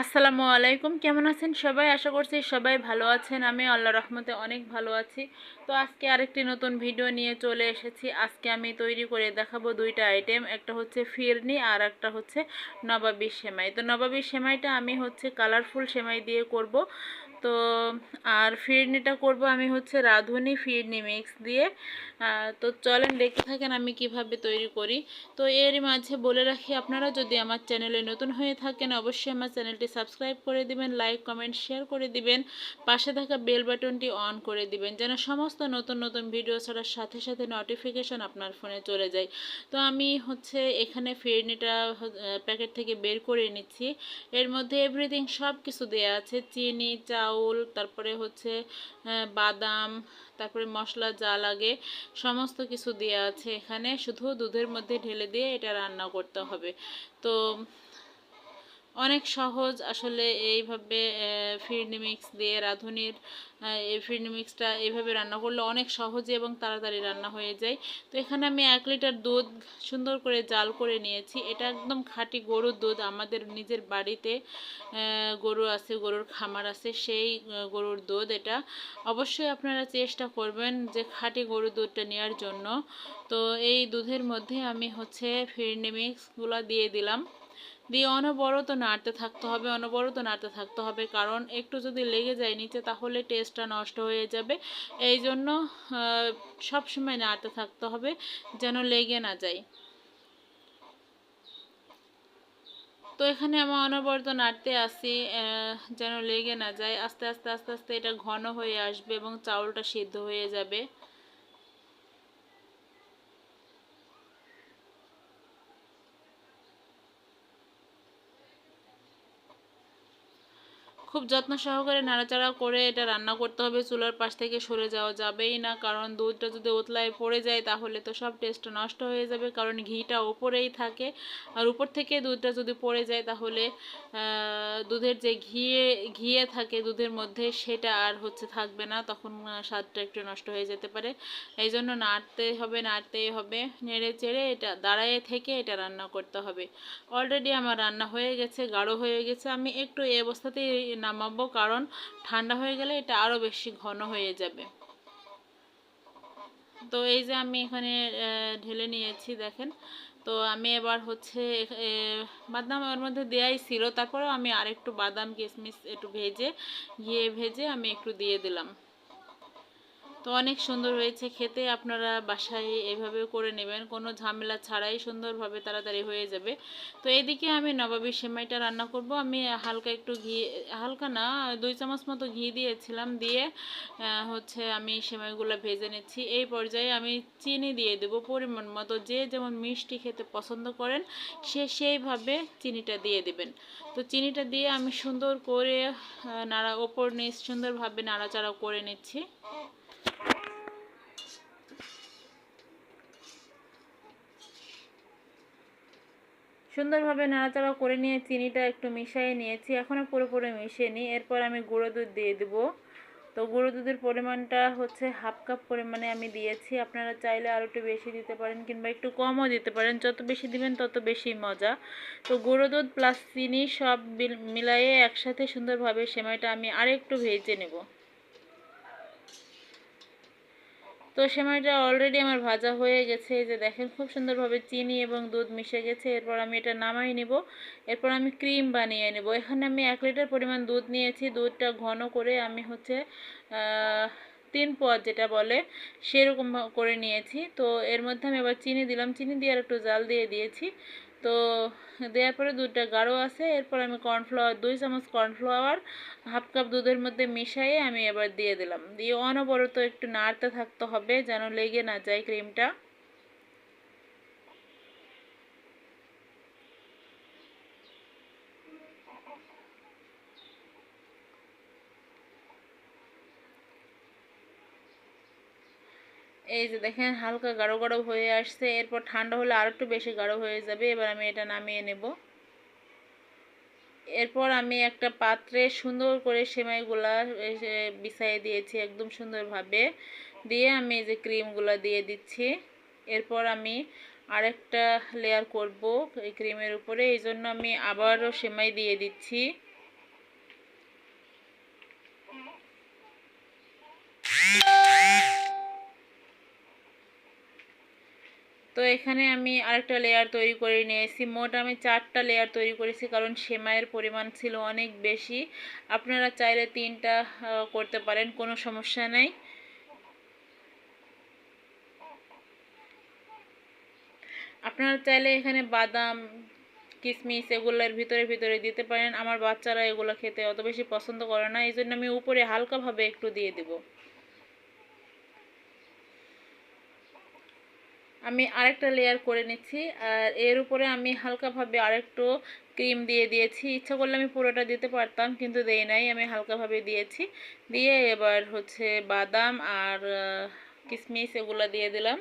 আসসালামু আলাইকুম। কেমন আছেন সবাই? আশা করছি সবাই ভালো আছেন। আমি আল্লাহ রহমতে অনেক ভালো আছি। তো আজকে আরেকটি নতুন ভিডিও নিয়ে চলে এসেছি। আজকে আমি তৈরি করে দেখাবো দুইটা আইটেম একটা হচ্ছে ফিরনি আর একটা হচ্ছে নবাবি সেমাই। তো নবাবি সেমাইটা আমি হচ্ছে কালারফুল সেমাই দিয়ে করব। তো আর ফিরনিটা করব আমি হচ্ছে রাঁধুনি ফিরনি মিক্স দিয়ে। তো চলেন দেখতে থাকেন আমি কীভাবে তৈরি করি। তো এর মাঝে বলে রাখি, আপনারা যদি আমার চ্যানেলে নতুন হয়ে থাকেন, অবশ্যই আমার চ্যানেলটি সাবস্ক্রাইব করে দিবেন, লাইক, কমেন্ট, শেয়ার করে দিবেন, পাশে থাকা বেল বাটনটি অন করে দিবেন, যেন সমস্ত নতুন নতুন ভিডিও ছাড়ার সাথে সাথে নোটিফিকেশন আপনার ফোনে চলে যায়। তো আমি হচ্ছে এখানে ফিরনিটা প্যাকেট থেকে বের করে নিচ্ছি। এর মধ্যে এভরিথিং সব কিছু দেওয়া আছে, চিনি চাউল, তারপরে হচ্ছে বাদাম, তারপরে মশলা যা লাগে, সমস্ত কিছু দেওয়া আছে এখানে। শুধু দুধের মধ্যে ঢেলে দিয়ে এটা রান্না করতে হবে। তো অনেক সহজ। আসলে এইভাবে ফিরনি মিক্স দিয়ে রাঁধুনির এই ফিরনি মিক্সটা এইভাবে রান্না করলে অনেক সহজে এবং তাড়াতাড়ি রান্না হয়ে যায়। তো এখানে আমি এক লিটার দুধ সুন্দর করে জাল করে নিয়েছি। এটা একদম খাঁটি গরুর দুধ। আমাদের নিজের বাড়িতে গরু আছে, গরুর খামার আছে, সেই গরুর দুধ এটা। অবশ্যই আপনারা চেষ্টা করবেন যে খাঁটি গরুর দুধটা নেওয়ার জন্য। তো এই দুধের মধ্যে আমি হচ্ছে ফিরনি মিক্সগুলো দিয়ে দিলাম। দিয়ে অনবরত নাড়তে থাকতে হবে, অনবরত নাড়তে থাকতে হবে। কারণ একটু যদি লেগে যায় নিচে, তাহলে টেস্টটা নষ্ট হয়ে যাবে। এই জন্য সবসময় নাড়তে থাকতে হবে যেন লেগে না যায়। তো এখানে আমার অনবরত নাড়তে আসি যেন লেগে না যায়। আস্তে আস্তে আস্তে আস্তে এটা ঘন হয়ে আসবে এবং চাউলটা সিদ্ধ হয়ে যাবে। খুব যত্ন সহকারে নাড়াচাড়া করে এটা রান্না করতে হবে। চুলার পাশ থেকে সরে যাওয়া যাবেই না, কারণ দুধটা যদি ওতলায় পড়ে যায় তাহলে তো সব টেস্ট নষ্ট হয়ে যাবে, কারণ ঘিটা ওপরেই থাকে। আর উপর থেকে দুধটা যদি পড়ে যায় তাহলে দুধের যে ঘিয়ে ঘিয়ে থাকে দুধের মধ্যে সেটা আর হচ্ছে থাকবে না, তখন স্বাদটা একটু নষ্ট হয়ে যেতে পারে। এই জন্য নাড়তে হবে, নাড়তেই হবে, নেড়ে চেড়ে এটা, দাঁড়ায়ে থেকে এটা রান্না করতে হবে। অলরেডি আমার রান্না হয়ে গেছে, গাঢ় হয়ে গেছে, আমি একটু এই অবস্থাতেই নামাবো, কারণ ঠান্ডা হয়ে গেলে এটা আরও বেশি ঘন হয়ে যাবে। তো এই যে আমি এখানে ঢেলে নিয়েছি, দেখেন। তো আমি এবার হচ্ছে বাদাম ওর মধ্যে দেয়াই ছিল, তারপরেও আমি আরেকটু বাদাম কিশমিশ একটু ভেজে গিয়ে ভেজে আমি একটু দিয়ে দিলাম। তো অনেক সুন্দর হয়েছে। খেতে আপনারা বাসায় এভাবে করে নেবেন। কোনো ঝামেলা ছাড়াই সুন্দরভাবে তাড়াতাড়ি হয়ে যাবে। তো এদিকে আমি নবাবী সেমাইটা রান্না করব। আমি হালকা একটু ঘি, হালকা না, দুই চামচ মতো ঘি দিয়েছিলাম। দিয়ে হচ্ছে আমি সেমাইগুলো ভেজে নিচ্ছি। এই পর্যায়ে আমি চিনি দিয়ে দেবো। পরিমাণ মতো যে যেমন মিষ্টি খেতে পছন্দ করেন, সে সেইভাবে চিনিটা দিয়ে দেবেন। তো চিনিটা দিয়ে আমি সুন্দর করে নাড়া, ওপর নিচ সুন্দরভাবে নাড়াচাড়া করে নিচ্ছি। সুন্দরভাবে নাড়াচাড়া করে নিয়ে চিনিটা একটু মিশিয়ে নিয়েছি। এখনও পুরোপুরি মিশিয়ে নিই এরপর আমি গুঁড়ো দুধ দিয়ে দেবো। তো গুঁড়ো দুধের পরিমাণটা হচ্ছে হাফ কাপ পরিমাণে আমি দিয়েছি। আপনারা চাইলে আরও একটু বেশি দিতে পারেন কিংবা একটু কমও দিতে পারেন। যত বেশি দিবেন, তত বেশি মজা। তো গুঁড়ো দুধ প্লাস চিনি সব মিলাইয়ে একসাথে সুন্দরভাবে সেমাইটা আমি আরেকটু ভেজে নেব। তো সেমাইটা অলরেডি আমার ভাজা হয়ে গেছে। যে দেখেন, খুব সুন্দরভাবে চিনি এবং দুধ মিশে গেছে। এরপর আমি এটা নামাই নিব। এরপর আমি ক্রিম বানিয়ে নেব। এখানে আমি এক লিটার পরিমাণ দুধ নিয়েছি। দুধটা ঘন করে আমি হচ্ছে তিন পদ যেটা বলে, সেরকম করে নিয়েছি। তো এর মধ্যে আমি আবার চিনি দিলাম। চিনি দিয়ে আর একটু জাল দিয়ে দিয়েছি। তো দেওয়ার পরে দুধটা গাঢ় আছে, এরপর আমি কর্নফ্লাওয়ার দুই চামচ কর্নফ্লাওয়ার হাফ কাপ দুধের মধ্যে মিশাইয়ে আমি এবার দিয়ে দিলাম। দিয়ে অনবরত একটু নাড়তে থাকতে হবে যেন লেগে না যায় ক্রিমটা এই যে দেখেন, হালকা গাঢ় গাঢ় হয়ে আসছে। এরপর ঠান্ডা হলে আর একটু বেশি গাঢ় হয়ে যাবে। এবার আমি এটা নামিয়ে নেব। এরপর আমি একটা পাত্রে সুন্দর করে সেমাইগুলা বিছাইয়ে দিয়েছি একদম সুন্দরভাবে। দিয়ে আমি এই যে ক্রিমগুলো দিয়ে দিচ্ছি। এরপর আমি আরেকটা লেয়ার করব এই ক্রিমের উপরে। এই জন্য আমি আবারও সেমাই দিয়ে দিচ্ছি। তো এখানে আমি আরেকটা লেয়ার তৈরি করে নিয়েছি। মোট আমি চারটা লেয়ার তৈরি করেছি, কারণ সেমাইয়ের পরিমাণ ছিল অনেক বেশি। আপনারা চাইলে তিনটা করতে পারেন, কোনো সমস্যা নেই। আপনারা চাইলে এখানে বাদাম কিশমিশ এগুলোর ভিতরে ভিতরে দিতে পারেন। আমার বাচ্চারা এগুলো খেতে অত বেশি পছন্দ করে না এই জন্য আমি উপরে হালকাভাবে একটু দিয়ে দিব। আমি আরেকটা লেয়ার করে নিচ্ছি, আর এর উপরে আমি হালকাভাবে আরেকটু ক্রিম দিয়ে দিয়েছি। ইচ্ছা করলে আমি পুরোটা দিতে পারতাম, কিন্তু দেই নাই, আমি হালকাভাবে দিয়েছি। দিয়ে এবার হচ্ছে বাদাম আর কিশমিশ এগুলো দিয়ে দিলাম।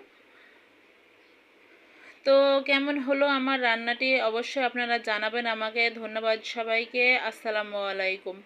তো কেমন হলো আমার রান্নাটি? অবশ্যই আপনারা জানাবেন আমাকে। ধন্যবাদ সবাইকে। আসসালামু আলাইকুম।